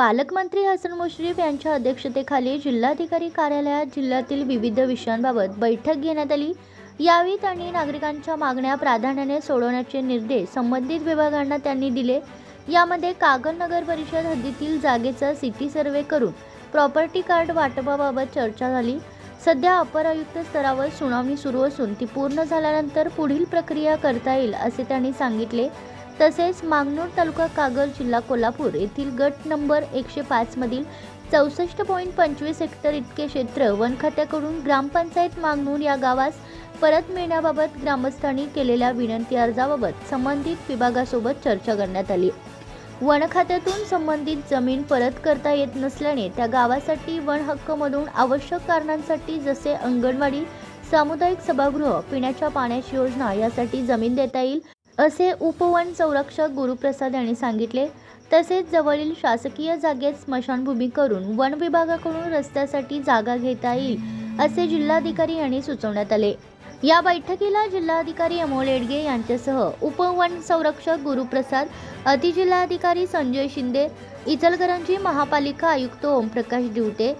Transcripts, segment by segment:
पालकमंत्री हसन मुश्रीफ यांच्या अध्यक्षतेखाली जिल्हाधिकारी कार्यालयात जिल्ह्यातील विविध विषयांबाबत बैठक घेण्यात आली. यावेळी त्यांनी नागरिकांच्या मागण्या प्राधान्याने सोडवण्याचे निर्देश संबंधित विभागांना त्यांनी दिले. यामध्ये कागल नगर परिषद हद्दीतील जागेचा सिटी सर्वे करून प्रॉपर्टी कार्ड वाटपाबाबत चर्चा झाली. सध्या अपर आयुक्त स्तरावर सुनावणी सुरू असून ती पूर्ण झाल्यानंतर पुढील प्रक्रिया करता येईल असे त्यांनी सांगितले. तसेच मागनूर तालुका कागल जिल्हा कोल्हापूर येथील गट नंबर एकशे पाचमधील चौसष्ट पॉईंट पंचवीस हेक्टर इतके क्षेत्र वन खात्याकडून ग्रामपंचायत मागनूर या गावास परत मिळण्याबाबत ग्रामस्थांनी केलेल्या विनंती अर्जाबाबत संबंधित विभागासोबत चर्चा करण्यात आली. वन खात्यातून संबंधित जमीन परत करता येत नसल्याने त्या गावासाठी वन हक्कमधून आवश्यक कारणांसाठी जसे अंगणवाडी सामुदायिक सभागृह पिण्याच्या पाण्याची योजना यासाठी जमीन देता येईल असे उपवन संरक्षक गुरुप्रसाद यांनी सांगितले. तसेच जवळील शासकीय जागेत स्मशानभूमी करून वन विभागाकडून रस्त्यासाठी जागा घेता येईल असे जिल्हाधिकारी यांनी सुचवण्यात आले. या बैठकीला जिल्हाधिकारी अमोल येडगे यांच्यासह उपवन संरक्षक गुरुप्रसाद अतिजिल्हाधिकारी संजय शिंदे इचलकरंजी महापालिका आयुक्त ओमप्रकाश दिवटे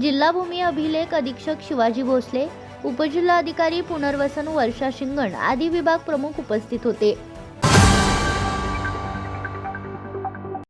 जिल्हा भूमी अभिलेख अधीक्षक शिवाजी भोसले उपजिल्हाधिकारी पुनर्वसन वर्षा शिंगण आदी विभाग प्रमुख उपस्थित होते.